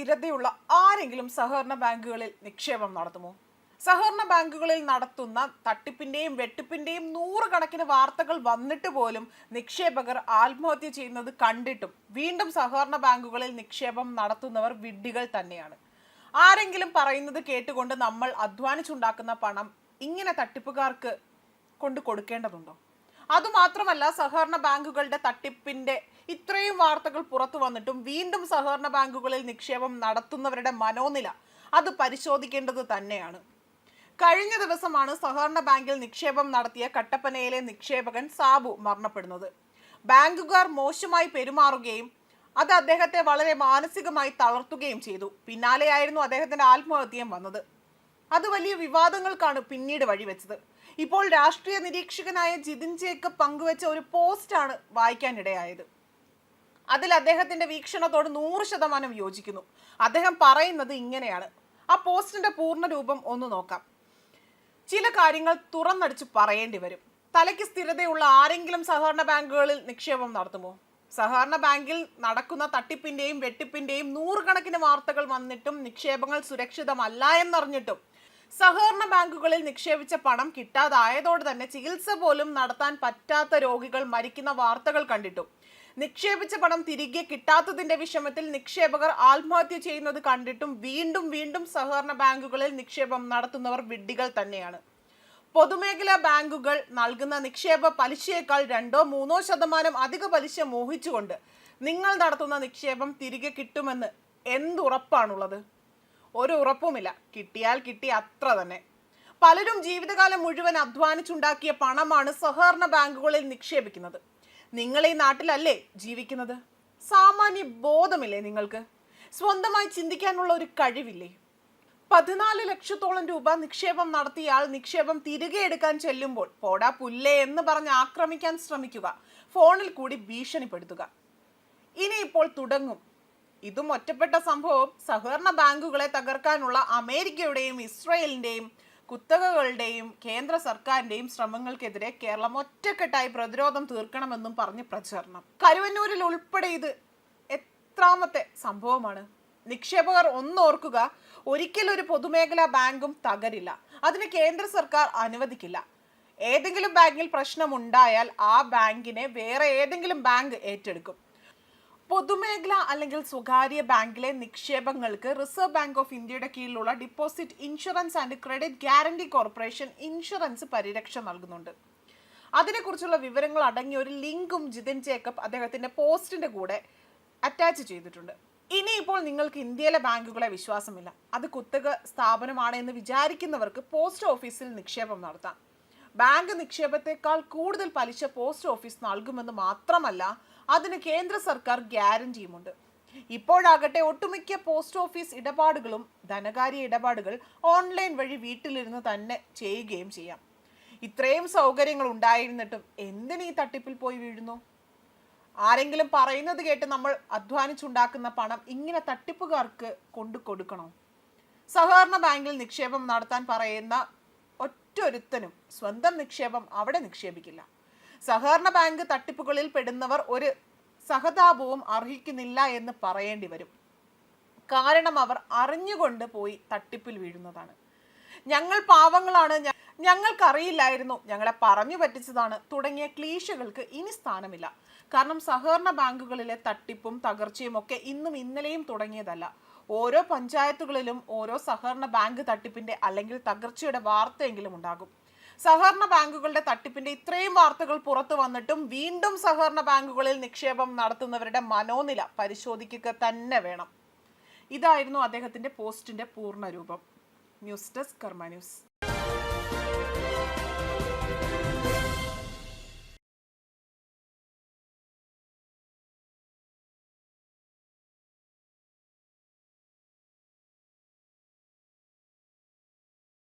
സ്ഥിരതയുള്ള ആരെങ്കിലും സഹകരണ ബാങ്കുകളിൽ നിക്ഷേപം നടത്തുമോ? സഹകരണ ബാങ്കുകളിൽ നടത്തുന്ന തട്ടിപ്പിന്റെയും വെട്ടിപ്പിന്റെയും നൂറുകണക്കിന് വാർത്തകൾ വന്നിട്ട് പോലും നിക്ഷേപകർ ആത്മഹത്യ ചെയ്യുന്നത് കണ്ടിട്ടും വീണ്ടും സഹകരണ ബാങ്കുകളിൽ നിക്ഷേപം നടത്തുന്നവർ വിഡ്ഢികൾ തന്നെയാണ്. ആരെങ്കിലും പറയുന്നത് കേട്ടുകൊണ്ട് നമ്മൾ അധ്വാനിച്ചുണ്ടാക്കുന്ന പണം ഇങ്ങനെ തട്ടിപ്പുകാർക്ക് കൊണ്ട് കൊടുക്കേണ്ടതുണ്ടോ? അതുമാത്രമല്ല സഹകരണ ബാങ്കുകളുടെ തട്ടിപ്പിന്റെ ഇത്രയും വാർത്തകൾ പുറത്തു വന്നിട്ടും വീണ്ടും സഹകരണ ബാങ്കുകളിൽ നിക്ഷേപം നടത്തുന്നവരുടെ മനോനില അത് പരിശോധിക്കേണ്ടത് തന്നെയാണ്. കഴിഞ്ഞ ദിവസമാണ് സഹകരണ ബാങ്കിൽ നിക്ഷേപം നടത്തിയ കട്ടപ്പനയിലെ നിക്ഷേപകൻ സാബു മരണപ്പെടുന്നത്. ബാങ്കുകാർ മോശമായി പെരുമാറുകയും അത് അദ്ദേഹത്തെ വളരെ മാനസികമായി തളർത്തുകയും ചെയ്തു. പിന്നാലെയായിരുന്നു അദ്ദേഹത്തിന്റെ ആത്മഹത്യയും വന്നത്. അത് വലിയ വിവാദങ്ങൾക്കാണ് പിന്നീട് വഴിവെച്ചത്. ഇപ്പോൾ രാഷ്ട്രീയ നിരീക്ഷകനായ ജിതിൻ ജേക്കബ് പങ്കുവച്ച ഒരു പോസ്റ്റാണ് വായിക്കാനിടയായത്. അതിൽ അദ്ദേഹത്തിന്റെ വീക്ഷണത്തോട് നൂറ് ശതമാനം യോജിക്കുന്നു. അദ്ദേഹം പറയുന്നത് ഇങ്ങനെയാണ്. ആ പോസ്റ്റിന്റെ പൂർണ രൂപം ഒന്ന് നോക്കാം. ചില കാര്യങ്ങൾ തുറന്നടിച്ച് പറയേണ്ടി വരും. തലയ്ക്ക് സ്ഥിരതയുള്ള ആരെങ്കിലും സഹകരണ ബാങ്കുകളിൽ നിക്ഷേപം നടത്തുമോ? സഹകരണ ബാങ്കിൽ നടക്കുന്ന തട്ടിപ്പിന്റെയും വെട്ടിപ്പിന്റെയും നൂറുകണക്കിന് വാർത്തകൾ വന്നിട്ടും നിക്ഷേപങ്ങൾ സുരക്ഷിതമല്ല എന്നറിഞ്ഞിട്ടും സഹകരണ ബാങ്കുകളിൽ നിക്ഷേപിച്ച പണം കിട്ടാതായതോടെ തന്നെ ചികിത്സ പോലും നടത്താൻ പറ്റാത്ത രോഗികൾ മരിക്കുന്ന വാർത്തകൾ കണ്ടിട്ടു. നിക്ഷേപിച്ച പണം തിരികെ കിട്ടാത്തതിന്റെ വിഷമത്തിൽ നിക്ഷേപകർ ആത്മഹത്യ ചെയ്യുന്നത് കണ്ടിട്ടും വീണ്ടും വീണ്ടും സഹകരണ ബാങ്കുകളിൽ നിക്ഷേപം നടത്തുന്നവർ വിഡ്ഢികൾ തന്നെയാണ്. പൊതുമേഖലാ ബാങ്കുകൾ നൽകുന്ന നിക്ഷേപ പലിശയേക്കാൾ രണ്ടോ മൂന്നോ ശതമാനം അധിക പലിശ മോഹിച്ചുകൊണ്ട് നിങ്ങൾ നടത്തുന്ന നിക്ഷേപം തിരികെ കിട്ടുമെന്ന് എന്തുറപ്പാണുള്ളത്? ഒരു ഉറപ്പുമില്ല. കിട്ടിയാൽ കിട്ടി അത്ര തന്നെ. പലരും ജീവിതകാലം മുഴുവൻ അധ്വാനിച്ചുണ്ടാക്കിയ പണമാണ് സഹകരണ ബാങ്കുകളിൽ നിക്ഷേപിക്കുന്നത്. നിങ്ങൾ ഈ നാട്ടിലല്ലേ ജീവിക്കുന്നത്? സാമാന്യ ബോധമില്ലേ നിങ്ങൾക്ക്? സ്വന്തമായി ചിന്തിക്കാനുള്ള ഒരു കഴിവില്ലേ? പതിനാല് ലക്ഷത്തോളം രൂപ നിക്ഷേപം നടത്തിയാൽ നിക്ഷേപം തിരികെ എടുക്കാൻ ചെല്ലുമ്പോൾ പോടാ പുല്ലേ എന്ന് പറഞ്ഞ് ആക്രമിക്കാൻ ശ്രമിക്കുക. ഫോണിൽ കൂടി ഭീഷണിപ്പെടുത്തുക. ഇനി ഇപ്പോൾ തുടങ്ങും. ഇതും ഒറ്റപ്പെട്ട സംഭവം സഹകരണ ബാങ്കുകളെ തകർക്കാനുള്ള അമേരിക്കയുടെയും ഇസ്രയേലിന്റെയും കുത്തകകളുടെയും കേന്ദ്ര സർക്കാരിന്റെയും ശ്രമങ്ങൾക്കെതിരെ കേരളം ഒറ്റക്കെട്ടായി പ്രതിരോധം തീർക്കണമെന്നും പറഞ്ഞ് പ്രചരണം. കരുവന്നൂരിൽ ഉൾപ്പെടെ ഇത് എത്രാമത്തെ സംഭവമാണ്? നിക്ഷേപകർ ഒന്നോർക്കുക ഒരിക്കലും ഒരു പൊതുമേഖലാ ബാങ്കും തകരില്ല. അതിന് കേന്ദ്ര സർക്കാർ അനുവദിക്കില്ല. ഏതെങ്കിലും ബാങ്കിൽ പ്രശ്നമുണ്ടായാൽ ആ ബാങ്കിനെ വേറെ ഏതെങ്കിലും ബാങ്ക് ഏറ്റെടുക്കും. പൊതുമേഖല അല്ലെങ്കിൽ സ്വകാര്യ ബാങ്കിലെ നിക്ഷേപങ്ങൾക്ക് റിസർവ് ബാങ്ക് ഓഫ് ഇന്ത്യയുടെ കീഴിലുള്ള deposit insurance and credit guarantee corporation insurance പരിരക്ഷ നൽകുന്നുണ്ട്. അതിനെക്കുറിച്ചുള്ള വിവരങ്ങൾ അടങ്ങിയ ഒരു ലിങ്കും ജിതിൻ ജേക്കബ് അദ്ദേഹത്തിന്റെ പോസ്റ്റിന്റെ കൂടെ അറ്റാച്ച് ചെയ്തിട്ടുണ്ട്. ഇനിയിപ്പോൾ നിങ്ങൾക്ക് ഇന്ത്യയിലെ ബാങ്കുകളെ വിശ്വാസമില്ല. അത് കുത്തക സ്ഥാപനമാണ് എന്ന് വിചാരിക്കുന്നവർക്ക് പോസ്റ്റ് ഓഫീസിൽ നിക്ഷേപം നടത്താം. ബാങ്ക് നിക്ഷേപത്തെക്കാൾ കൂടുതൽ പലിശ പോസ്റ്റ് ഓഫീസ് നൽകുമെന്ന് മാത്രമല്ല അതിന് കേന്ദ്ര സർക്കാർ ഗ്യാരണ്ടിയുമുണ്ട്. ഇപ്പോഴാകട്ടെ ഒട്ടുമിക്ക പോസ്റ്റ് ഓഫീസ് ഇടപാടുകളും ധനകാര്യ ഇടപാടുകൾ ഓൺലൈൻ വഴി വീട്ടിലിരുന്ന് തന്നെ ചെയ്യുകയും ചെയ്യാം. ഇത്രയും സൗകര്യങ്ങൾ ഉണ്ടായിരുന്നിട്ടും എന്തിന് ഈ തട്ടിപ്പിൽ പോയി വീഴുന്നു? ആരെങ്കിലും പറയുന്നത് കേട്ട് നമ്മൾ അധ്വാനിച്ചുണ്ടാക്കുന്ന പണം ഇങ്ങനെ തട്ടിപ്പുകാർക്ക് കൊണ്ടു കൊടുക്കണോ സഹകരണ ബാങ്കിൽ നിക്ഷേപം നടത്താൻ പറയുന്ന ഒറ്റൊരുത്തനും സ്വന്തം നിക്ഷേപം അവിടെ നിക്ഷേപിക്കില്ല. സഹകരണ ബാങ്ക് തട്ടിപ്പുകളിൽ പെടുന്നവർ ഒരു സഹതാപവും അർഹിക്കുന്നില്ല എന്ന് പറയേണ്ടി വരും. കാരണം അവർ അറിഞ്ഞുകൊണ്ട് പോയി തട്ടിപ്പിൽ വീഴുന്നതാണ്. ഞങ്ങൾ പാവങ്ങളാണ് ഞങ്ങൾക്കറിയില്ലായിരുന്നു ഞങ്ങളെ പറഞ്ഞു പറ്റിച്ചതാണ് തുടങ്ങിയ ക്ലീശകൾക്ക് ഇനി സ്ഥാനമില്ല. കാരണം സഹകരണ ബാങ്കുകളിലെ തട്ടിപ്പും തകർച്ചയും ഒക്കെ ഇന്നും ഇന്നലെയും തുടങ്ങിയതല്ല. ഓരോ പഞ്ചായത്തുകളിലും ഓരോ സഹകരണ ബാങ്ക് തട്ടിപ്പിന്റെ അല്ലെങ്കിൽ തകർച്ചയുടെ വാർത്തയെങ്കിലും ഉണ്ടാകും. സഹകരണ ബാങ്കുകളുടെ തട്ടിപ്പിന്റെ ഇത്രയും വാർത്തകൾ പുറത്തു വന്നിട്ടും വീണ്ടും സഹകരണ ബാങ്കുകളിൽ നിക്ഷേപം നടത്തുന്നവരുടെ മനോനില പരിശോധിക്കുക തന്നെ വേണം. ഇതായിരുന്നു അദ്ദേഹത്തിന്റെ പോസ്റ്റിന്റെ പൂർണ രൂപം ന്യൂസ് ഡെസ്ക് കർമ്മ ന്യൂസ്.